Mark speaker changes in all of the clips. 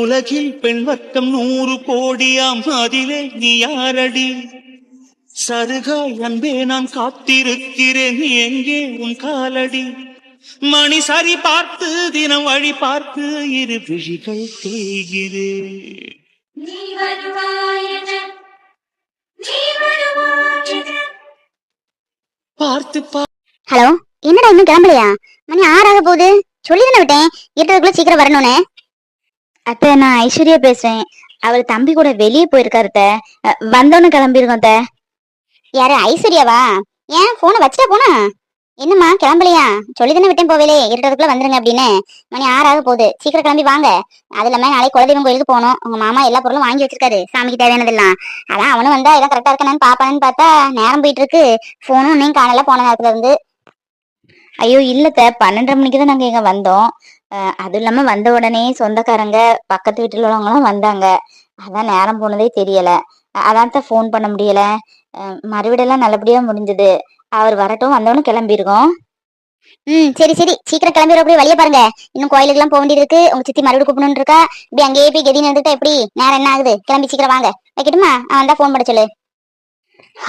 Speaker 1: உலகில் பெண் வர்க்கம் நூறு கோடியாம் அதிலே நீ யாரடி? சருகாய் அன்பே நான் காத்திருக்கிறேன் நீ எங்கே உன் காலடி? மணி சரி பார்த்து தினம் வழி பார்த்து இரு விழிகள் தேய்கிறேன். பார்த்து
Speaker 2: ஹலோ என்னடா இன்னும் கிளம்பலையா? மணி ஆறாக போகுது. சொல்லி தானே விட்டேன். எட்டதுக்குள்ள சீக்கிரம் வரணும்னு. அத்தை நான் ஐஸ்வர்யா பேசுறேன். அவர் தம்பி கூட வெளியே போயிருக்காரு அத்தை. வந்தோன்னு கிளம்பிருக்கோம் அத்தை. யாரு ஐஸ்வர்யாவா? ஏன் போனை வச்சுட்டா போனா? என்னம்மா கிளம்பலையா? சொல்லி தானே விட்டேன் போவேலே. இருக்கிறதுக்குள்ள வந்துருங்க அப்படின்னு. மணி ஆறாக போகுது. சீக்கிரம் கிளம்பி வாங்க. அது இல்லாம நாளைக்கு குலதெய்வம் கோயிலுக்கு போகணும். உங்க மாமா எல்லா பொருளும் வாங்கி வச்சிருக்காரு. சாமிக்கு தேவையானதெல்லாம். அதான் அவனும் வந்தா எல்லாம் கரெக்டா இருக்கானு பாப்பானு பார்த்தா நேரம் போயிட்டு இருக்கு போனும் இன்னும் காணல போன நேரத்துல இருந்து. ஐயோ இல்லத்த பன்னெண்டரை மணிக்கு தான் நாங்க இங்க வந்தோம். அதுவும் இல்லாம வந்த உடனே சொந்தக்காரங்க பக்கத்து வீட்டுல உள்ளவங்கலாம் வந்தாங்க. அதான் நேரம் போனதே தெரியல. அதான் தான் ஃபோன் பண்ண முடியல. அஹ் மறுவீடெல்லாம் நல்லபடியா முடிஞ்சது. அவர் வரட்டும் வந்தவொடனே கிளம்பிருக்கோம் ம் சரி சரி. சீக்கிரம் கிளம்பி அப்படியே வழிய பாருங்க. இன்னும் கோயிலுக்குலாம் போக வேண்டியது இருக்கு. உங்க சித்தி மறுபடியும் கூப்பிடணும் இருக்கா இப்படி அங்கேயே போய் கெதி நின்றுட்டா எப்படி? நேரம் என்ன ஆகுது? கிளம்பி சீக்கிரம் வாங்க. வைக்கட்டுமா? அவன் வந்தா ஃபோன் பண்ண சொல்லு.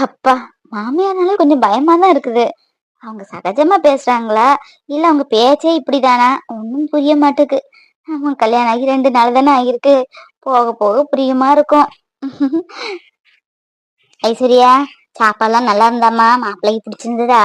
Speaker 2: அப்பா மாமியார்னால கொஞ்சம் பயமா தான் இருக்குது. அவங்க சகஜமா பேசுறாங்களா? இல்ல அவங்க பேச்சே இப்படிதானா? ஒன்னும் புரிய மாட்டேக்கு. அவங்க கல்யாணம் ஆகி ரெண்டு நாள் தானே ஆகிருக்கு போக போக புரியுமா இருக்கும். ஐஸ்வர்யா சாப்பாடுலாம் நல்லா இருந்தாம்மா. மாப்பிள்ளைக்கு பிடிச்சிருந்ததா?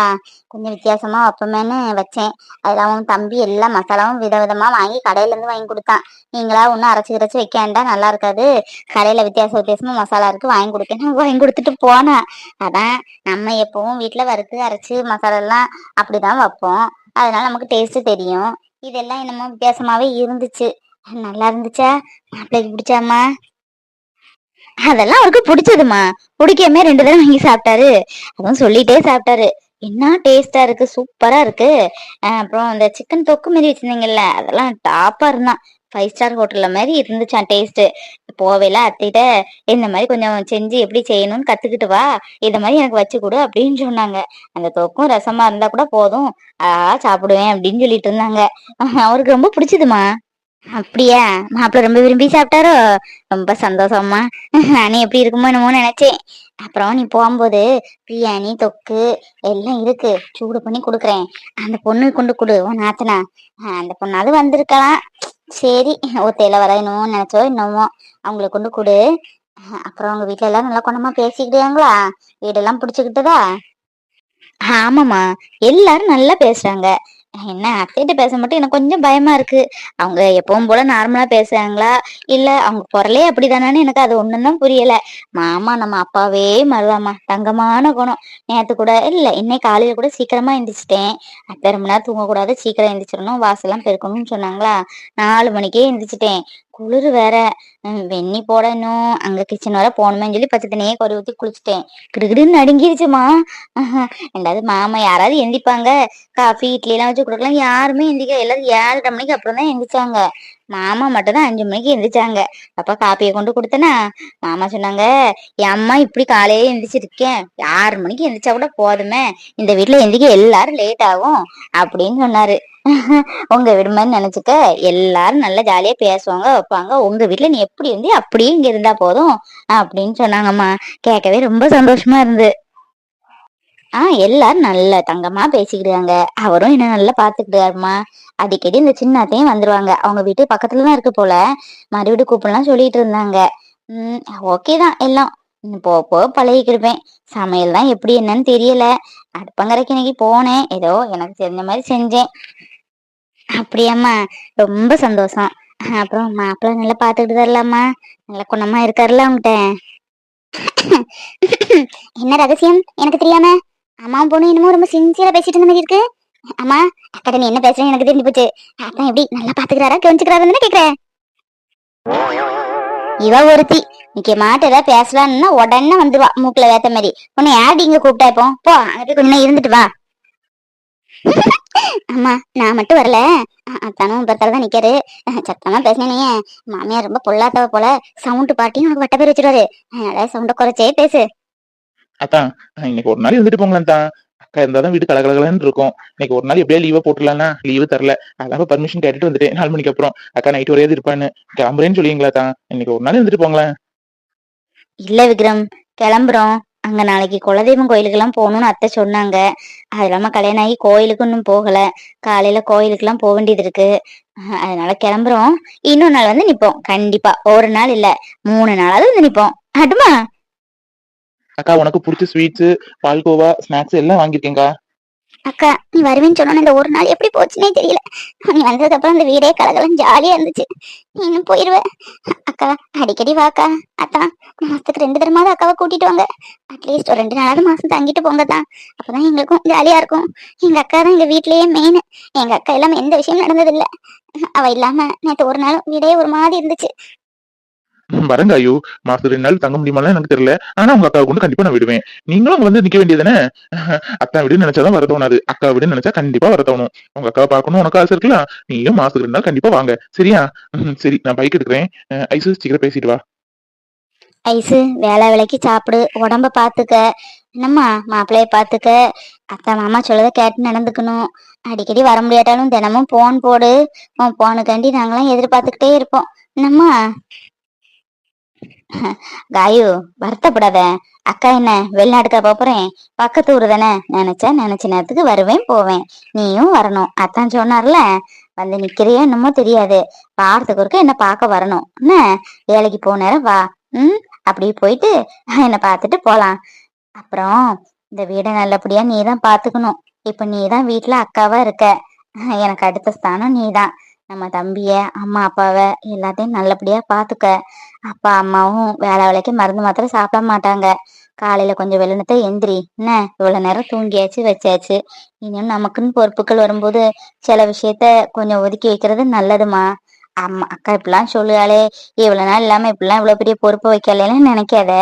Speaker 2: கொஞ்சம் வித்தியாசமா வைப்போமேன்னு வச்சேன். அதெல்லாம் அவன் தம்பி எல்லா மசாலாவும் விதவிதமா வாங்கி கடையிலேருந்து வாங்கி கொடுத்தான். நீங்களா ஒன்றும் அரைச்சி கிரைச்சு வைக்க வேண்டாம். நல்லா இருக்காது. கடையில் வித்தியாச வித்தியாசமா மசாலா இருக்கு. வாங்கி கொடுக்கணும் வாங்கி கொடுத்துட்டு போனேன். அதான் நம்ம எப்பவும் வீட்டில் வறுத்து அரைச்சி மசாலா எல்லாம் அப்படிதான் வைப்போம். அதனால நமக்கு டேஸ்ட்டு தெரியும். இதெல்லாம் என்னமோ வித்தியாசமாவே இருந்துச்சு. நல்லா இருந்துச்சா? மாப்பிள்ளைக்கு பிடிச்சாமா அதெல்லாம் அவருக்கு பிடிச்சதுமா பிடிக்காம ரெண்டு தடவை வாங்கி சாப்பிட்டாரு. அதுவும் சொல்லிட்டே சாப்பிட்டாரு. என்ன டேஸ்டா இருக்கு? சூப்பரா இருக்கு. அப்புறம் இந்த சிக்கன் தொக்கு மாதிரி வச்சிருந்தீங்கல்ல அதெல்லாம் டாப்பா இருந்தான் ஃபைவ் ஸ்டார் ஹோட்டல்ல மாதிரி இருந்துச்சான் டேஸ்ட் போவேல அத்திட்ட இந்த மாதிரி கொஞ்சம் செஞ்சு எப்படி செய்யணும்னு கத்துக்கிட்டு வா. இதை மாதிரி எனக்கு வச்சு கொடு அப்படின்னு சொன்னாங்க. அந்த தொக்கும் ரசமா இருந்தா கூட போதும். ஆ சாப்பிடுவேன் அப்படின்னு சொல்லிட்டு இருந்தாங்க. அவருக்கு ரொம்ப பிடிச்சதுமா அப்படியா? மாப்பிள்ள ரொம்ப விரும்பி சாப்பிட்டாரோ? ரொம்ப சந்தோஷமா நானே எப்படி இருக்குமோ என்னமோ நினைச்சேன். அப்புறம் நீ போகும்போது பிரியாணி தொக்கு எல்லாம் இருக்கு. சூடு பண்ணி கொடுக்குறேன். அந்த பொண்ணு கொண்டு கொடு உன் நாத்தனா. அந்த பொண்ணாவது வந்திருக்கலாம். சரி ஒத்தையில வரணுமோ நினைச்சோ என்னமோ. அவங்களை கொண்டு கொடு. அப்புறம் உங்க வீட்டுல எல்லாம் நல்லா கொண்டமா பேசிக்கிட்டாங்களா வீடெல்லாம் பிடிச்சுக்கிட்டதா? ஆமாம்மா. எல்லாரும் நல்லா பேசுறாங்க. என்ன அத்தைகிட்ட பேச மட்டும் எனக்கு கொஞ்சம் பயமா இருக்கு. அவங்க எப்பவும் போல நார்மலா பேசுறாங்களா? இல்ல அவங்க குரலே அப்படிதானான்னு எனக்கு அது ஒண்ணுதான் புரியல. மாமா நம்ம அப்பாவே மருவாமா தங்கமான குணம். நேத்து கூட இல்ல இன்னைக்கு காலையில கூட சீக்கிரமா எந்திரிச்சிட்டேன். அத்தை ரொம்ப நேரம் தூங்கக்கூடாது. சீக்கிரம் எந்திரிச்சிடணும். வாசல்லாம் பெருக்கணும்னு சொன்னாங்களா? நாலு மணிக்கே எந்திரிச்சிட்டேன். குளிர் வேற. வெண்ணி போடணும். அங்க கிச்சன் வர போகணுமேன்னு சொல்லி பச்சை தண்ணியே கொறி ஊத்தி குளிச்சிட்டேன். கிடுகிடுன்னு நடுங்கிருச்சுமா. ரெண்டாவது மாமா யாராவது எந்திப்பாங்க. காஃபி இட்லி எல்லாம் வச்சு கொடுக்கலாம். யாருமே எந்திக்க எல்லாரும் ஏழரை மணிக்கு அப்புறம் தான் எந்திரிச்சாங்க. மாமா மட்டும் தான் அஞ்சு மணிக்கு எந்திரிச்சாங்க. அப்ப காப்பியை கொண்டு கொடுத்தனா? மாமா சொன்னாங்க என் அம்மா இப்படி காலையே எந்திரிச்சிருக்கேன். ஆறு மணிக்கு எந்திரிச்சா கூட போதுமே. இந்த வீட்டுல எந்திரிக்க எல்லாரும் லேட் ஆகும். அப்படின்னு சொன்னாரு. உங்க வீடு மாதிரி நினைச்சுக்க எல்லாரும் நல்லா ஜாலியா பேசுவாங்க வைப்பாங்க. உங்க வீட்டுல நீ எப்படி இருந்தே அப்படியே இங்க இருந்தா போதும் அப்படின்னு சொன்னாங்கம்மா. கேட்கவே ரொம்ப சந்தோஷமா இருந்து. ஆஹ் எல்லாரும் நல்ல தங்கமா பேசிக்கிட்டாங்க அவரும் என்ன நல்லா பாத்துக்கிட்டாருமா அடிக்கடி இந்த சின்ன அத்தையும் வந்துருவாங்க. அவங்க வீட்டு பக்கத்துல தான் இருக்கு போல. மறுபடி கூப்பிடலாம் சொல்லிட்டு இருந்தாங்க. உம் ஓகே தான் எல்லாம். போ போக போக பழகிக்கிருப்பேன் சமையல் தான் எப்படி என்னன்னு தெரியல. அடுப்பங்கரைக்கு இன்னைக்கு போனேன். ஏதோ எனக்கு தெரிஞ்ச மாதிரி செஞ்சேன். அப்படியாம்மா. ரொம்ப சந்தோஷம். அப்புறம் மாப்பிள்ளை நல்லா பாத்துக்கிட்டு தரலாமா? நல்ல குணமா இருக்காருல்ல அவங்ககிட்ட என்ன ரகசியம்? எனக்கு தெரியாம? அம்மா பொண்ணு என்னமோ ரொம்ப சின்சியரா பேசிட்டு இருந்த மாதிரி இருக்கு. அம்மா அக்கா நீ என்ன பேசுறேன்னு எனக்கு தெரிஞ்சு போச்சு. அதான் எப்படி நல்லா பாத்துக்கிறாரா கவனிச்சுக்கிறாருன்னு கேக்குறேன். இவ ஒருத்தி. முக்கியமாட்ட ஏதாவது பேசலாம்னா உடனே வந்துருவா மூக்குல வேத்த மாதிரி. உன்னை யாரு இங்க கூப்பிட்டா இப்போ? போ அங்கிட்டு கொஞ்ச நேரம் இருந்துட்டு வா. அம்மா நான் மட்டும் வரல. அத்தானும் பக்கத்துல தான் நிக்காரு சத்தமா பேசினே மாமியார் ரொம்ப பொல்லாதவ போல சவுண்ட் பாட்டியும் உனக்கு வட்ட பேர் வச்சிருவாரு. அதனால சவுண்ட குறைச்சே பேசு.
Speaker 3: அத்தான் இன்னைக்கு ஒரு நாள் இருந்துட்டு போங்களேன் தான் அக்கா இருந்தா தான் வீடு கலகலகலன்னு இருக்கும். இன்னைக்கு ஒரு நாள் எப்படியா லீவை போட்டுடலாம்னா? லீவு தரல. அதான் பர்மிஷன் கேட்டுட்டு வந்துட்டேன். நாலு மணிக்கு அப்புறம். அக்கா நைட் வரையாது இருப்பான்னு. கிளம்புறேன்னு சொல்லிங்களா தான் இன்னைக்கு ஒரு நாள் இருந்துட்டு போங்களேன்.
Speaker 2: இல்ல விக்ரம் கிளம்புறோம். அங்க நாளைக்கு குலதெய்வம் கோயிலுக்கெல்லாம் போகணும்னு அத்தை சொன்னாங்க. அது இல்லாம கல்யாணம் ஆகி கோயிலுக்கு இன்னும் போகல. காலையில கோயிலுக்கெல்லாம் போக வேண்டியது இருக்கு. அதனால கிளம்புறோம். இன்னொரு நாள் வந்து நிப்போம். கண்டிப்பா. ஒரு நாள் இல்ல. மூணு நாளாவது வந்து நிப்போம். அடுமா
Speaker 3: அக்கா உனக்கு பிடிச்ச ஸ்வீட்ஸ் பால்கோவா ஸ்நாக்ஸ் எல்லாம் வாங்கியிருக்கேங்க்கா
Speaker 2: அக்கா நீ வருவேன்னு சொன்ன இந்த ஒரு நாள் எப்படி போச்சுன்னே தெரியல. நீ வந்ததுக்கு அப்புறம் அந்த வீடே கலகலம் ஜாலியா இருந்துச்சு. நீனும் போயிருவ. அக்கா அடிக்கடி வாக்கா. அத்தான் மாசத்துக்கு ரெண்டு தடமாவது அக்காவை கூட்டிட்டு வாங்க. அட்லீஸ்ட் ஒரு ரெண்டு நாளாவது மாசம் தங்கிட்டு போங்க தான் அப்பதான் எங்களுக்கும் ஜாலியா இருக்கும். எங்க அக்கா தான் எங்க வீட்லயே மெயின் எங்க அக்கா இல்லாம எந்த விஷயம் நடந்தது இல்ல அவ இல்லாம நேற்று ஒரு நாள் வீடே ஒரு மாதிரி இருந்துச்சு.
Speaker 3: வரங்க ஐயோ மாசத்துக்கு ரெண்டு நாள் தங்க முடியுமாலாம் எனக்கு தெரியல. ஆனா உங்க அக்காவை கொண்டு கண்டிப்பா நான் விடுவேன். நீங்களும் அங்க வந்து நிக்க வேண்டியதானே அக்கா விடுன்னு நினைச்சாதான் வர தோணாது. அக்கா வீடு நினைச்சா கண்டிப்பா வர தோணும். உங்க அக்காவை பாக்கணும் உனக்கு ஆசை இருக்கலாம் நீயும் மாசத்துக்கு ரெண்டு நாள் கண்டிப்பா வாங்க. சரியா? சரி நான் பைக் எடுக்கிறேன். ஐசு சீக்கிரம் பேசிட்டு வா.
Speaker 2: ஐசு வேலை வேலைக்கு சாப்பிடு உடம்ப பாத்துக்க. என்னம்மா மாப்பிள்ளைய பாத்துக்க? அத்தை மாமா சொல்லதை கேட்டு நடந்துக்கணும். அடிக்கடி வர முடியாட்டாலும் தினமும் போன் போடு. உன் போனுக்காண்டி நாங்களாம் எதிர்பார்த்துக்கிட்டே இருப்போம். என்னம்மா? காயு வருத்தப்படாத. அக்கா என்ன வெளிநாட்டுக்கா போறேன்? பக்கத்து ஊரு தானே? நினைச்சா நினைச்ச நேரத்துக்கு வருவேன் போவேன். நீயும் வரணும். அத்தான் சொன்னார்ல. வந்து நிக்கிறியோ என்னமோ தெரியாது. வாரத்துக்கு ஒருக்க என்ன பார்க்க வரணும். என்ன? வேலைக்கு போன நேரம் வா. ம்? அப்படி போயிட்டு என்னை பார்த்துட்டு போகலாம் அப்புறம் இந்த வீடை நல்லபடியா நீ தான் பார்த்துக்கணும். இப்போ நீ தான் வீட்டில் அக்காவா இருக்க. எனக்கு அடுத்த ஸ்தானம் நீ தான் நம்ம தம்பிய அம்மா அப்பாவை எல்லாத்தையும் நல்லபடியா பாத்துக்க அப்பா அம்மாவும் வேலை வேலைக்கு மருந்து மாத்திரம் சாப்பிட மாட்டாங்க. காலையில கொஞ்சம் வெள்ளனத்தை எந்திரி. என்ன? இவ்வளவு நேரம் தூங்கியாச்சு வச்சாச்சு. இனியும் நமக்குன்னு பொறுப்புகள் வரும்போது சில விஷயத்த கொஞ்சம் ஒதுக்கி வைக்கிறது நல்லதுமா? அம்மா அக்கா இப்படிலாம் சொல்லுவாளே. இவ்வளவு நாள் இல்லாம இப்படிலாம் இவ்வளவு பெரிய பொறுப்பு வைக்கலன்னு நினைக்காத.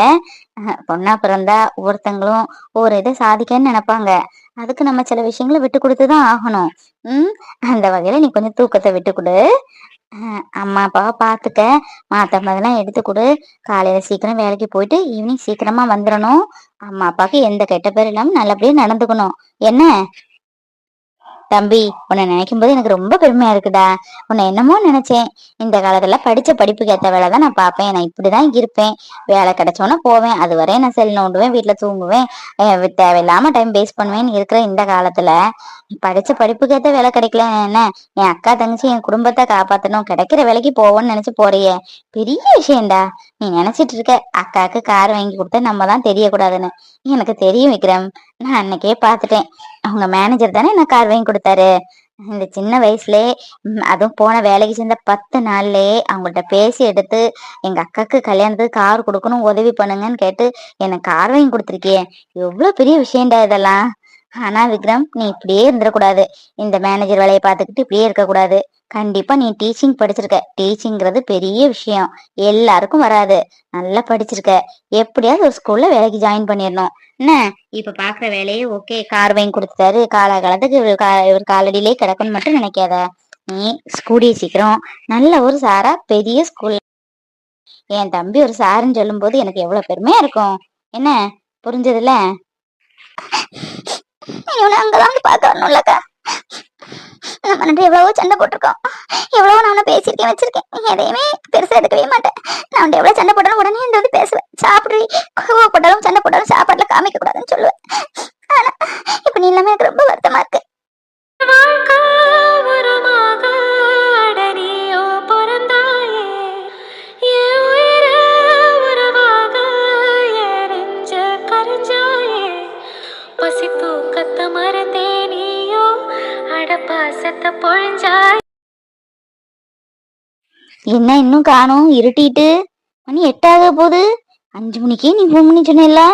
Speaker 2: பொண்ணா பிறந்தா ஒவ்வொருத்தங்களும் ஒரு இதை சாதிக்கன்னு நினைப்பாங்க. அதுக்கு நம்ம சில விஷயங்களை விட்டு கொடுத்துதான் ஆகணும். உம் அந்த வகையில நீ கொஞ்சம் தூக்கத்தை விட்டு கொடு. அஹ் அம்மா அப்பாவை பாத்துக்க மாத்த மாதிரிலாம் எடுத்து கொடு. காலையில சீக்கிரம் வேலைக்கு போயிட்டு ஈவினிங் சீக்கிரமா வந்துடணும். அம்மா அப்பாவுக்கு எந்த கெட்ட பேர் இல்லாம நல்லபடியா நடந்துக்கணும். என்ன? தம்பி உன்னை நினைக்கும் போது எனக்கு ரொம்ப பெருமையா இருக்குடா. உன்னை என்னமோ நினைச்சேன். இந்த காலத்துல படிச்ச படிப்புக்கு ஏத்த வேலை தான் நான் பார்ப்பேன். நான் இப்படிதான் இருப்பேன். வேலை கிடைச்சோன்னா போவேன். அது வரையும் நான் செல் நோண்டுவேன் வீட்டுல தூங்குவேன். தேவையில்லாம டைம் வேஸ்ட் பண்ணுவேன் இருக்கிற இந்த காலத்துல படிச்ச படிப்புக்கேத்த வேலை கிடைக்கல. என்ன? என் அக்கா தங்கச்சி என் குடும்பத்தை காப்பாத்தணும். கிடைக்கிற வேலைக்கு போவோன்னு நினைச்சு போறியே. பெரிய விஷயம்டா. நீ நினைச்சிட்டு இருக்க. அக்காவுக்கு கார் வாங்கி கொடுத்தா நம்ம தான் தெரியக்கூடாதுன்னு. எனக்கு தெரியும் விக்ரம். நான் அன்னைக்கே பார்த்துட்டேன். அவங்க மேனேஜர் தானே எனக்கு கார் வாங்கி கொடுத்தாரு. இந்த சின்ன வயசுலயே அதுவும் போன வேலைக்கு சேர்ந்த பத்து நாள்லயே அவங்கள்ட்ட பேசி எடுத்து எங்க அக்காக்கு கல்யாணத்துக்கு கார் கொடுக்கணும் உதவி பண்ணுங்கன்னு கேட்டு எனக்கு கார் வாங்கி கொடுத்துருக்கியே. எவ்வளவு பெரிய விஷயம்டா இதெல்லாம். ஆனா விக்ரம் நீ இப்படியே இருந்துடக்கூடாது இந்த மேனேஜர் வேலையை பார்த்துக்கிட்டு இப்படியே இருக்கக்கூடாது. கண்டிப்பா நீ டீச்சிங் படிச்சிருக்க. டீச்சிங்கிறது பெரிய விஷயம். எல்லாருக்கும் வராது. நல்லா படிச்சிருக்க. எப்படியாவது ஒரு ஸ்கூல்ல வேலைக்கு ஜாயின் பண்ணிடணும் என்ன? இப்ப பாக்குற வேலையே ஓகே கார் வாங்கி கொடுத்துட்டாரு. காலகாலத்துக்கு இவர் இவர் காலடியிலே கிடக்குன்னு மட்டும் நினைக்காத. நீ கூடிய சீக்கிரம். நல்ல ஒரு சாரா பெரிய ஸ்கூல் என் தம்பி ஒரு சாருன்னு சொல்லும்போது எனக்கு எவ்வளவு பெருமையா இருக்கும். என்ன? புரிஞ்சதுல இவனை அங்கதான் வந்து பார்க்க வரணும்லக்கா நம்ம ரெண்டு எவ்வளவோ சண்டை போட்டிருக்கோம். எவ்வளவோ நான் பேசியிருக்கேன் வச்சிருக்கேன். எதையுமே பெருசா எடுக்கவே மாட்டேன் நான் அவன் எவ்வளவு சண்டை போட்டாலும் உடனே இந்த வந்து பேசுவேன். சாப்பிடு. கோவப்பட்டாலும் சண்டை போட்டாலும் சாப்பாட்டுல காமிக்க கூடாதுன்னு சொல்லுவேன். ஆனா இப்ப நீ இல்லாம எனக்கு ரொம்ப வருத்தமா இருக்கு.
Speaker 4: பொழிஞ்சாய்.
Speaker 2: என்ன இன்னும் காணும்? இருட்டிட்டு. மணி எட்டாக போகுது. அஞ்சு மணிக்கே நீ ஃபோன் பண்ணி சொன்ன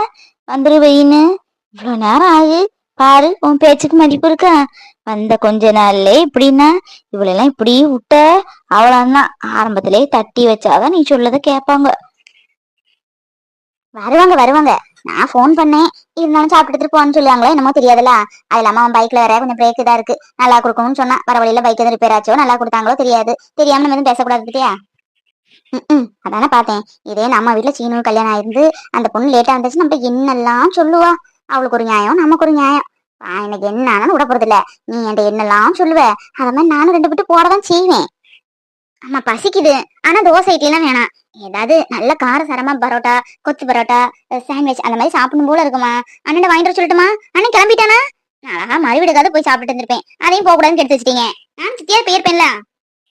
Speaker 2: வந்துரு வெயின்னு. இவ்வளவு நேரம் ஆகு பாரு உன் பேச்சுக்கு மதிப்பு இருக்கா? வந்த கொஞ்ச நாள்லே இப்படின்னா இவளெல்லாம் இப்படி விட்ட அவ்வளவுதான் ஆரம்பத்திலே தட்டி வச்சாதான் நீ சொல்லத கேட்பாங்க. வருவாங்க வருவாங்க. நான் ஃபோன் பண்ணேன். இருந்தாலும் சாப்பிட்டு எடுத்துட்டு போன்னு சொல்லுவாங்களோ என்னமோ தெரியாதுல்ல. அது இல்லாம அவன் பைக்ல வேற கொஞ்சம் பிரேக் இதா இருக்கு. நல்லா கொடுக்கணும்னு சொன்னா வர வழியில பைக் எதுவும் ரிப்பேர் ஆச்சோ நல்லா கொடுத்தாங்களோ தெரியாது. தெரியாம நம்ம எதுவும் பேசக்கூடாது இல்லையா ம் அதானே பார்த்தேன். இதே நம்ம வீட்டுல சீனு கல்யாணம் ஆயிருந்து அந்த பொண்ணு லேட்டா வந்துச்சு நம்ம என்னெல்லாம் சொல்லுவா? அவளுக்கு ஒரு நியாயம் நமக்கு ஒரு நியாயம். எனக்கு என்ன ஆனாலும் விட போறது இல்ல நீ என்கிட்ட என்னெல்லாம் சொல்லுவ? அத மாதிரி நானும் ரெண்டு விட்டு போறதான் செய்வேன். ஆமா பசிக்குது. ஆனா தோசை இட்லிலாம் வேணாம். ஏதாவது நல்ல கார சரமா பரோட்டா கொத்து பரோட்டா சாண்ட்விச் அந்த மாதிரி சாப்பிடணும் போல இருக்குமா? அண்ணன் வாங்கிட்டு வர சொல்லட்டுமா? அண்ணன் கிளம்பிட்டானா? நான் அழகா மறுவிடுக்காத போய் சாப்பிட்டு இருந்திருப்பேன். அதையும் போக கூடாதுன்னு எடுத்து வச்சிட்டீங்க. நான் சித்தியா போயிருப்பேன்ல.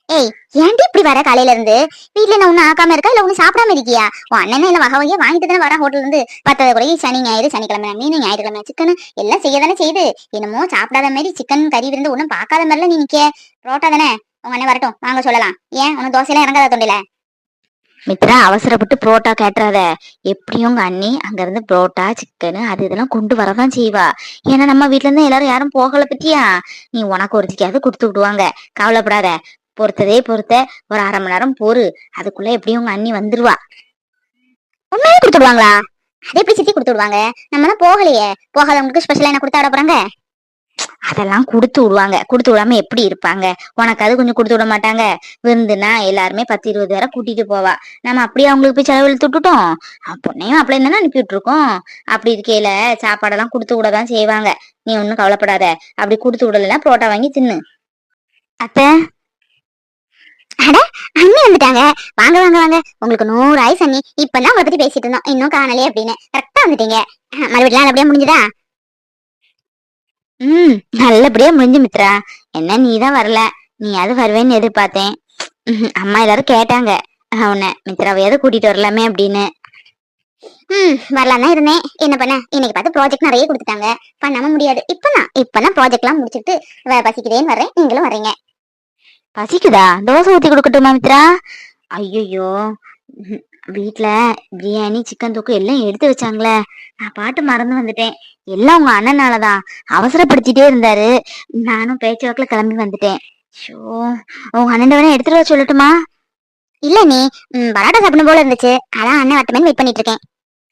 Speaker 2: ஏய் ஏன்டி இப்படி வர காலையில இருந்து வீட்டுல நான் ஒண்ணு ஆக்காம இருக்கா? இல்ல ஒண்ணு சாப்பிடாம இருக்கியா? உன் அண்ணன் இல்ல வகை வகையா வாங்கிட்டு தானே வர ஹோட்டல்ல இருந்து? பத்தாவது கூட சனி ஞாயிறு சனிக்கிழமை மீன் ஞாயிற்றுக்கிழமை சிக்கன் எல்லாம் செய்ய தானே செய்யுது என்னமோ சாப்பிடாத மாதிரி சிக்கன் கறி இருந்து ஒண்ணும் பார்க்காத மாதிரிலாம் நீ நிக்க புரோட்டா தானே? உங்க அண்ணன் வரட்டும் வாங்க சொல்லலாம். ஏன்? உனக்கு தோசையெல்லாம் இறங்காத தொண்டில? மித்ரா அவசரப்பட்டு புரோட்டா கேட்டுறாத. எப்படியும் உங்க அண்ணி அங்க இருந்து புரோட்டா சிக்கனு அது இதெல்லாம் கொண்டு வரதான் செய்வா. ஏன்னா நம்ம வீட்ல இருந்து எல்லாரும் யாரும் போகல பத்தியா? நீ உனக்கு ஒருத்திக்காவது கொடுத்து விடுவாங்க. கவலைப்படாத. பொறுத்ததே பொறுத்த. ஒரு அரை மணி நேரம் பொறு அதுக்குள்ள எப்படியும் உங்க அண்ணி வந்துருவா. உண்மையே கொடுத்து விடுவாங்களா? அது எப்படி சித்தி கொடுத்து விடுவாங்க? நம்ம தான் போகலையே. போகாதவங்களுக்கு ஸ்பெஷலா என்ன கொடுத்து விட போறாங்க? அதெல்லாம் கொடுத்து விடுவாங்க. கொடுத்து விடாம எப்படி இருப்பாங்க? உனக்கு அது கொஞ்சம் கொடுத்து விட மாட்டாங்க. விருந்துனா எல்லாருமே பத்து இருபது பேரை கூட்டிட்டு போவா. நம்ம அப்படியே அவங்களுக்கு போய் செலவு விட்டுட்டோம். பொண்ணையும் அப்படி தானே அனுப்பி விட்டுருக்கோம் அப்படி இருக்கையில சாப்பாடெல்லாம் கொடுத்து விட தான் செய்வாங்க. நீ ஒன்றும் கவலைப்படாத. அப்படி கொடுத்து விடலன்னா புரோட்டா வாங்கி தின்னு. அத்தை. அட அண்ணி வந்துட்டாங்க. வாங்க வாங்க வாங்க. உங்களுக்கு நூறு ஆயுஸ் அண்ணி. இப்பதான் உங்களை பத்தி பேசிட்டு இருந்தோம். இன்னும் காணலையே அப்படின்னு. கரெக்டா வந்துட்டீங்க. மறுபடியும் அப்படியே முடிஞ்சுதா? ம் நல்லபடியா முடிஞ்சு மித்ரா. என்ன நீ தான் வரல. நீ அது வருவேன்னு எதிர்பார்த்தேன். அம்மா எல்லாரும் கேட்டாங்க. அவனை மித்ராவையாவது கூட்டிட்டு வரலாமே அப்படின்னு. ம் வரலாம் தான் இருந்தேன். என்ன பண்ண? இன்னைக்கு பார்த்து ப்ராஜெக்ட் நிறைய கொடுத்துட்டாங்க. பண்ணாம முடியாது. இப்பதான் இப்பதான் ப்ராஜெக்ட்லாம் முடிச்சுட்டு பசிக்குதேன்னு வர்றேன். நீங்களும் வர்றீங்க. பசிக்குதா? தோசை ஊத்தி கொடுக்கட்டுமா மித்ரா? ஐயோ வீட்டில் பிரியாணி சிக்கன் தூக்கு எல்லாம் எடுத்து வச்சாங்களே. நான் பாட்டு மறந்து வந்துட்டேன். எல்லாம் உங்க அண்ணனாலதான். அவசரப்படுத்திட்டே இருந்தாரு. நானும் பேச்சு வாக்குல கிளம்பி வந்துட்டேன். ஷோ உங்க அண்ணன் வேணா எடுத்துட்டு வர சொல்லட்டுமா? இல்ல நீ பரோட்டா சாப்பிடணும் போல இருந்துச்சு. அதான் அண்ணன் வட்டமேன்னு வெயிட் பண்ணிட்டு இருக்கேன்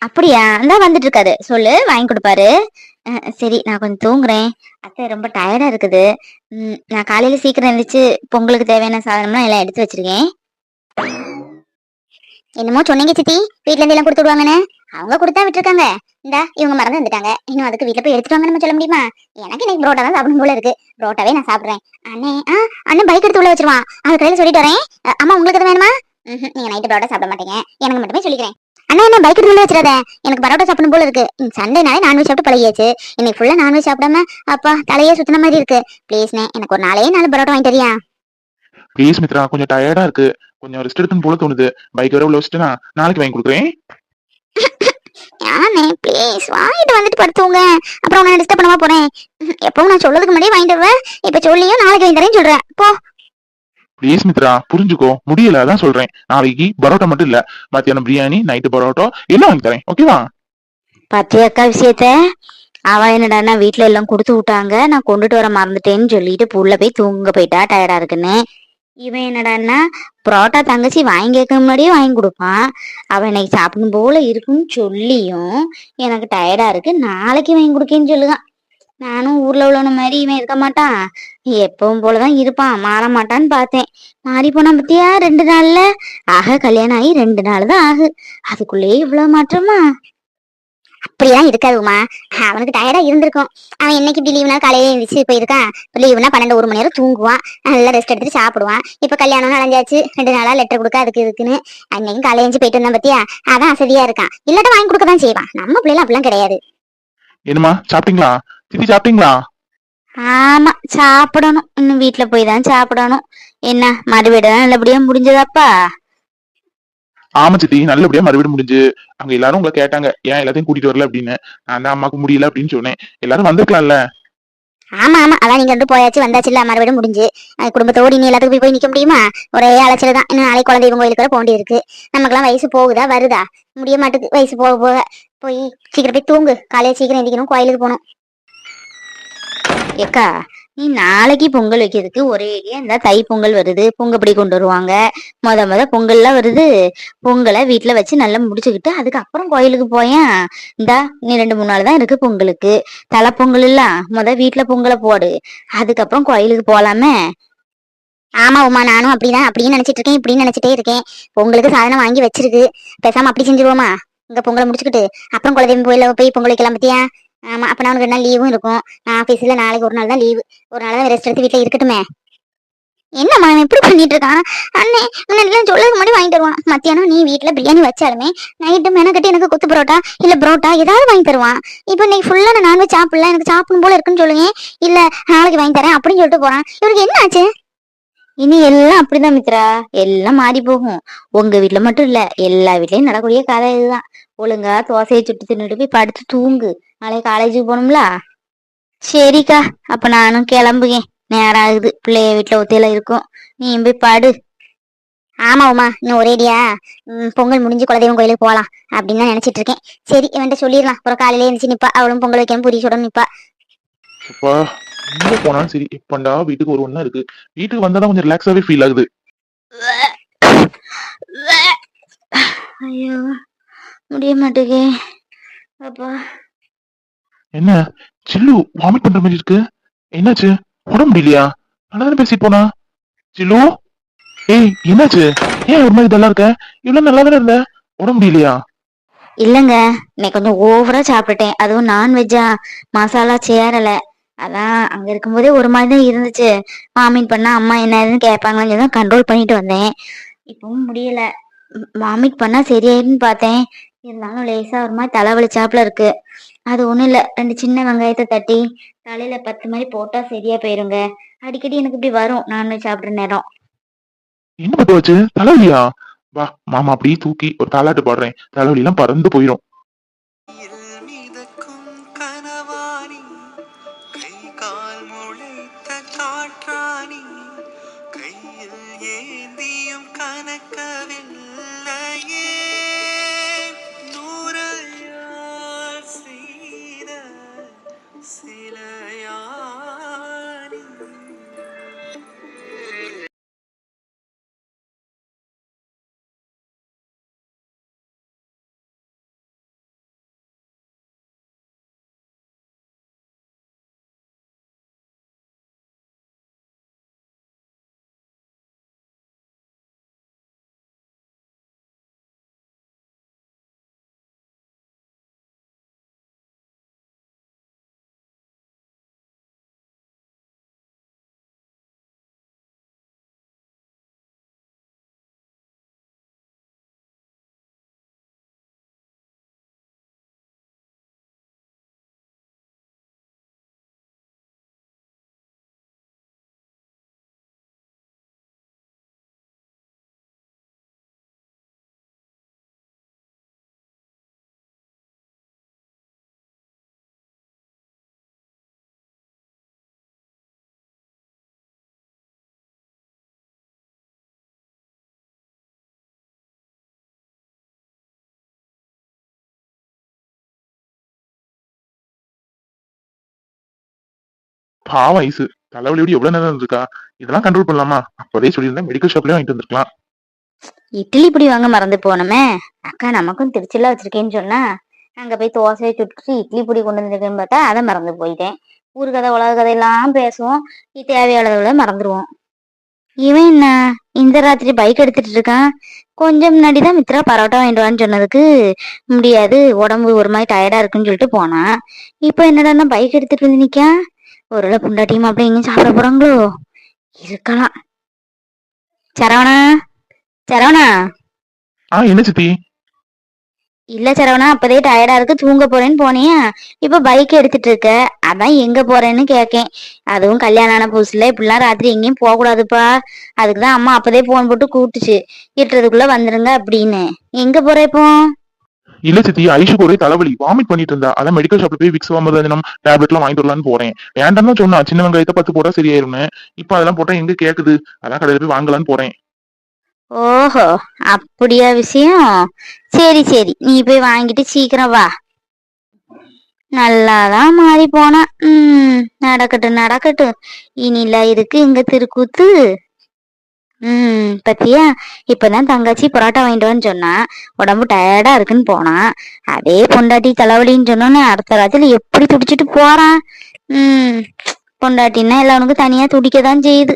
Speaker 2: அப்படியா? இந்தா வந்துட்டு இருக்காது சொல்லு வாங்கி கொடுப்பாரு. சரி நான் கொஞ்சம் தூங்குறேன். அத்தை ரொம்ப டயர்டா இருக்குது. நான் காலையில சீக்கிரம் எழுந்திரிச்சு பொங்கலுக்கு தேவையான சாதனம்லாம் எல்லாம் எடுத்து வச்சிருக்கேன். என்னமோ சொன்னீங்க சித்தி. வீட்ல இருந்து எல்லாம் கொடுத்துடுவாங்கன்னு அவங்க கொடுத்தா விட்டுருக்காங்க. இந்தா இவங்க மறந்து வந்துட்டாங்க. இன்னும் அதுக்கு வீட்டில் போய் எடுத்துட்டு வாங்க நம்ம சொல்ல முடியுமா? எனக்கு இன்னைக்கு புரோட்டா தான் சாப்பிடும் போல இருக்கு. புரோட்டாவே நான் சாப்பிடுறேன். அண்ணே ஆ அண்ணன் பைக் எடுத்து உள்ள வச்சிருவான். அது கடையில சொல்லிட்டு வரேன். அம்மா உங்களுக்கு வேணுமா? நீங்க நைட்டு புரோட்டா சாப்பிட மாட்டீங்க. எனக்கு மட்டுமே சொல்லிக்கிறேன். அண்ணா என்ன பைக் எடுத்து உள்ள வச்சிடாத. எனக்கு பரோட்டா சாப்பிடும் போல இருக்கு. சண்டேனாலே நான்வெஜ் சாப்பிட்டு பழகியாச்சு. இன்னைக்கு ஃபுல்லா நான்வெஜ் சாப்பிடாம அப்பா தலையே சுத்தின மாதிரி இருக்கு. ப்ளீஸ்ண்ணே எனக்கு ஒரு நாளே நாலு பரோட்டா வாங்கி தரியா?
Speaker 3: ப்ளீஸ் மித்ரா கொஞ்சம் டயர்டா இருக்கு. கொஞ்சம் ரெஸ்ட் எடுக்கணும் போல தோணுது. பைக் வர உள்ள வச்சுட்டு நான் நாளைக்கு வாங்கி கொடுக்குறேன்.
Speaker 2: யானே ப்ளீஸ் வாங்கிட்டு வந்துட்டு படுத்துவங்க அப்புறம் நான் டிஸ்டர்ப் பண்ணாம போறேன். எப்பவும் நான் சொல்லதுக்கு முன்னாடியே வாங்கிட்டு வருவேன் இப்ப சொல்லியும் நாளைக்கு வாங்கி தரேன்னு சொல்றேன் போ.
Speaker 3: ப்ளீஸ் மித்ரா புரிஞ்சுக்கோ. முடியல அதான் சொல்றேன். நாளைக்கு பரோட்டா மட்டும் இல்ல. மத்தியானம் பிரியாணி நைட்டு பரோட்டா எல்லாம் வாங்கி தரேன். ஓகேவா
Speaker 2: பத்தியக்கா விஷயத்த? அவ என்னடான்னா வீட்ல எல்லாம் கொடுத்து விட்டாங்க. நான் கொண்டுட்டு வர மறந்துட்டேன்னு சொல்லிட்டு புள்ள போய் தூங்க போயிட்டா. டயர்டா இருக்குன்னு. இவன் என்னடான்னா புரோட்டா தங்கச்சி வாங்கி கேட்க முன்னாடியே வாங்கி கொடுப்பான். அவன் இன்னைக்கு சாப்பிடும் போல இருக்குன்னு சொல்லியும் எனக்கு டயர்டா இருக்கு. நாளைக்கு வாங்கி கொடுக்கேன்னு சொல்லுதான். நானும் ஊர்ல உள்ளவன மாதிரி இவன் இருக்க மாட்டான். எப்பவும் போலதான் இருப்பான். மாற மாட்டான்னு பார்த்தேன். மாறி போனா பத்தியா ரெண்டு நாள்ல? ஆக கல்யாணம் ஆகி ரெண்டு நாள் தான் ஆகு. அதுக்குள்ளேயே இவ்வளவு மாற்றமா? அப்படிலாம் இருக்காது உமா அவனுக்கு டயர்டா இருந்திருக்கும். அவன் என்னைக்கு இப்படி லீவுனா காலையில எழுந்திரிச்சு போயிருக்கான். லீவுனா பன்னெண்டு ஒரு மணி நேரம் தூங்குவான். நல்லா ரெஸ்ட் எடுத்துட்டு சாப்பிடுவான். இப்ப கல்யாணம் அலைஞ்சாச்சு. ரெண்டு நாளா லெட்டர் கொடுக்க அதுக்கு இருக்குன்னு அன்னைக்கும் காலையில எழுந்து போயிட்டு வந்தான் பத்தியா? அதான் அசதியா இருக்கான். இல்லாட்ட வாங்கி கொடுக்க தான் செய்வான். நம்ம பிள்ளைல அப்படிலாம் கிடையாது.
Speaker 3: என்னம்மா சாப்பிட்டீங்களா? சித்தி சாப்பிட்டீங்களா?
Speaker 2: ஆமா சாப்பிடணும். இன்னும் வீட்டுல போய் தான் சாப்பிடணும். என்ன மறுவீடு நல்லபடியா முடிஞ்சதாப்பா?
Speaker 3: ஆமா சித்தி நல்லபடியா மறுபடியும் முடிஞ்சு அங்க எல்லாரும் உங்களை கேட்டாங்க ஏன் எல்லாத்தையும் கூட்டிட்டு வரல? அப்படின்னு. நான் தான் அம்மாக்கு முடியல அப்படின்னு சொன்னேன். எல்லாரும் வந்திருக்கலாம்ல?
Speaker 2: ஆமா ஆமா. அதான் நீங்க வந்து போயாச்சு வந்தாச்சு இல்ல மறுபடியும் முடிஞ்சு. அஹ் குடும்பத்தோடு நீ எல்லாத்துக்கும் போய் போய் நிக்க முடியுமா? ஒரே அலைச்சல் தான். இன்னும் நாளைக்கு குழந்தைங்க கோயிலுக்கு வர போண்டி இருக்கு நமக்கெல்லாம் வயசு போகுதா? வருதா? முடிய மாட்டுக்கு வயசு போக போக. போய் சீக்கிரம் போய் தூங்கு. காலையில சீக்கிரம் எந்திக்கணும் கோயிலுக்கு போகணும். ஏக்கா நீ நாளைக்கு பொங்கல் வைக்கிறதுக்கு ஒரே இந்த தை பொங்கல் வருது. பொங்கப்படி கொண்டு வருவாங்க? மொத மொத பொங்கல்லாம் வருது. பொங்கலை வீட்டில் வச்சு நல்லா முடிச்சுக்கிட்டு அதுக்கப்புறம் கோயிலுக்கு போயேன். இந்தா நீ ரெண்டு மூணு நாள் தான் இருக்கு பொங்கலுக்கு. தலை பொங்கல் இல்ல. மொத வீட்டில் பொங்கலை போடு. அதுக்கப்புறம் கோயிலுக்கு போகலாமே ஆமா உமா நானும் அப்படிதான். அப்படின்னு நினைச்சிட்டு இருக்கேன் இப்படின்னு நினைச்சிட்டே இருக்கேன். பொங்கலுக்கு சாதனம் வாங்கி வச்சிருக்கு. பேசாம அப்படி செஞ்சிருவோமா? இங்க பொங்கலை முடிச்சுக்கிட்டு. அப்புறம் குலதெய்வம் கோயில போய் பொங்கல் வைக்கலாம் பத்தியா? ஆமாம் அப்போ நான் ரெண்டு நாள் லீவும் இருக்கும். நான் ஆஃபீஸில் நாளைக்கு ஒரு நாள் தான் லீவு ஒரு நாள் தான் ரெஸ்ட் எடுத்து வீட்டில் இருக்கட்டுமே. என்னம்மா அவன் எப்படி பண்ணிட்டு இருக்கான்? அண்ணே முன்னாடிலாம் சொல்லதுக்கு முன்னாடி வாங்கி தருவான் மத்தியானம் நீ வீட்டில் பிரியாணி வச்சாலுமே நைட்டு மெனக்கட்டி எனக்கு கொத்து பரோட்டா இல்லை பரோட்டா ஏதாவது வாங்கி தருவான். இப்போ இன்னைக்கு ஃபுல்லாக நான் நான்வெஜ் சாப்பிடல எனக்கு சாப்பிடும் போல இருக்குன்னு சொல்லுங்க. இல்லை நாளைக்கு வாங்கி தரேன் அப்படின்னு சொல்லிட்டு போறான். இவருக்கு என்ன ஆச்சு? இனி எல்லாம் அப்படிதான் மித்ரா. எல்லாம் மாறி போகும். உங்க வீட்டில் மட்டும் இல்ல எல்லா வீட்லயும் நடக்கூடிய கதை இதுதான். ஒழுங்கா தோசையை சுட்டு தின்னுட்டு போய் படுத்து தூங்கு. நாளைக்கு காலேஜுக்கு போகணும்ல? சரிக்கா அப்ப நானும் கிளம்புகேன். நேரம் ஆகுது. பிள்ளைய வீட்டுல ஒத்தையில இருக்கும். நீ போய் படு. ஆமா உமா இன்னும் ஒரேடியா. பொங்கல் முடிஞ்சு குலதெய்வம் கோயிலுக்கு போகலாம் அப்படின்னு தான் நினைச்சிட்டு இருக்கேன். சரி இவன்ட்ட சொல்லிடலாம். அப்புறம் காலையில எழுந்துச்சு நிப்பா. அவளும் பொங்கல் வைக்காம புரி சுட நிப்பா.
Speaker 3: அப்பா எங்க போனாலும் சரி. எப்பண்டா வீட்டுக்கு ஒரு ஒண்ணா இருக்கு. வீட்டுக்கு வந்தாதான் கொஞ்சம் ரிலாக்ஸாவே ஃபீல் ஆகுது.
Speaker 2: ஐயோ முடிய மாட்டேங்க அப்பா.
Speaker 3: என்ன? சில்லு வாமிட் பண்ற மாதிரி இருக்கு. என்னாச்சு? உடம்பு முடியலையா? நல்லா பேசிட்டு போனா? சில்லு? ஏய் என்னாச்சு? ஏன் ஒரு மாதிரி இதெல்லாம் இருக்க? இவ்வளவு நல்லா தானே இருந்த? உடம்பு முடியலையா?
Speaker 2: இல்லைங்க. இன்னைக்கு கொஞ்சம் ஓவரா சாப்பிட்டுட்டேன். அதுவும் நான்வெஜ்ஜா மசாலா சேரல. அதான் அங்க இருக்கும்போதே ஒரு மாதிரி தான் இருந்துச்சு. வாமிட் பண்ணா அம்மா என்ன ஏதுன்னு கேட்பாங்கன்னு சொல்லி தான் கண்ட்ரோல் பண்ணிட்டு வந்தேன். இப்பவும் முடியல. வாமிட் பண்ணா சரியாயிருன்னு பார்த்தேன். இருந்தாலும் லேசா ஒரு மாதிரி தலைவலிச்சாப்புல இருக்கு. அது ஒண்ணும் இல்ல. ரெண்டு சின்ன வெங்காயத்தை தட்டி தலையில பத்து மாதிரி போட்டா சரியா போயிருங்க. அடிக்கடி எனக்கு இப்படி வரும். நான்வெஜ் சாப்பிடுற நேரம்.
Speaker 3: என்ன பத்து வச்சு தலைவலியா? வா மாமா அப்படியே தூக்கி ஒரு தாலாட்டு பாடுறேன். தலைவலி எல்லாம் பறந்து போயிடும்
Speaker 5: கையில் மிதக்கும் கனவாணி கை கால் முளைத்த காற்றாணி கையில் ஏந்தியும் கனக்கவில்லையே
Speaker 3: பாவம் ஐசு. தலைவலியோட எவ்வளவு நேரம் இருக்கா இதெல்லாம் கண்ட்ரோல் பண்ணலாமா? அப்போதே சொல்லியிருந்தா மெடிக்கல் ஷாப்லயே வாங்கிட்டு வந்திருக்கலாம்.
Speaker 2: இட்லி இப்படி வாங்க மறந்து போனோமே. அக்கா நமக்கும் திருச்சியில வச்சிருக்கேன்னு சொன்னா அங்க போய் தோசையை சுட்டு இட்லி பொடி கொண்டு வந்திருக்கேன்னு பார்த்தா அதை மறந்து போயிட்டேன். ஊர் கதை உலக கதையெல்லாம் பேசுவோம். இது மறந்துடுவோம் இவன் என்ன? இந்த ராத்திரி பைக் எடுத்துட்டு இருக்கான். கொஞ்சம் முன்னாடி தான் மித்ரா பரோட்டா வாங்கிட்டு வான்னு சொன்னதுக்கு முடியாது. உடம்பு ஒரு மாதிரி டயர்டா இருக்குன்னு சொல்லிட்டு போனான். இப்போ என்னடா பைக் எடுத்துட்டு வந்து நிக்கான். ஒருவேளை புண்டாட்டியும் அப்படி எங்கேயும் சாப்பிட போறாங்களோ? இருக்கலாம். சரவணா? சரவணா?
Speaker 3: ஆ என்ன சித்தி?
Speaker 2: இல்ல சரவணா அப்பதே டயர்டா இருக்கு. தூங்க போறேன்னு போனியா? இப்ப பைக் எடுத்துட்டு இருக்க. அதான் எங்க போறேன்னு கேக்கேன். அதுவும் கல்யாணம் ஆன புதுசுல இப்படிலாம் ராத்திரி எங்கேயும் போக கூடாதுப்பா அதுக்குதான் அம்மா அப்பதே போன் போட்டு கூப்பிட்டுச்சு. இருட்டுறதுக்குள்ள வந்துருங்க அப்படின்னு. எங்க போற இப்போ?
Speaker 3: இல்ல சித்தி ஐஷுக்கு ஒரே தலைவலி. வாமிட் பண்ணிட்டு இருந்தா. அதான் மெடிக்கல் ஷாப்ல போய் விக்ஸ் வாமதனம் டேப்லெட் எல்லாம் வாங்கிட்டு வரலாம்னு போறேன். வேண்டாம்னு சொன்னா. சின்ன வெங்காயத்தை பத்து போட்டா சரியாயிருமே இப்ப அதெல்லாம் போட்டா எங்க கேக்குது? அதான் கடையில போய் வாங்கலாம்னு போறேன்.
Speaker 2: ஓஹோ அப்படியா விஷயம்? சரி சரி. நீ போய் வாங்கிட்டு சீக்கிரம் வா. நல்லாதான் மாறி போனா உம் நடக்கட்டும் நடக்கட்டும். இனில இருக்கு இங்க திருக்கூத்து? ம் பத்தியா? இப்பதான் தங்கச்சி பரோட்டா வாங்கிட்டு வான்னு சொன்னா உடம்பு டயர்டா இருக்குன்னு போனா அதே பொண்டாட்டி தலைவலின்னு சொன்னோன்னே அடுத்த ராத்திரி எப்படி துடிச்சிட்டு போறான்? ம் பொண்டாட்டின்னா எல்லாருக்கும் தனியா துடிக்க தான் செய்யுது.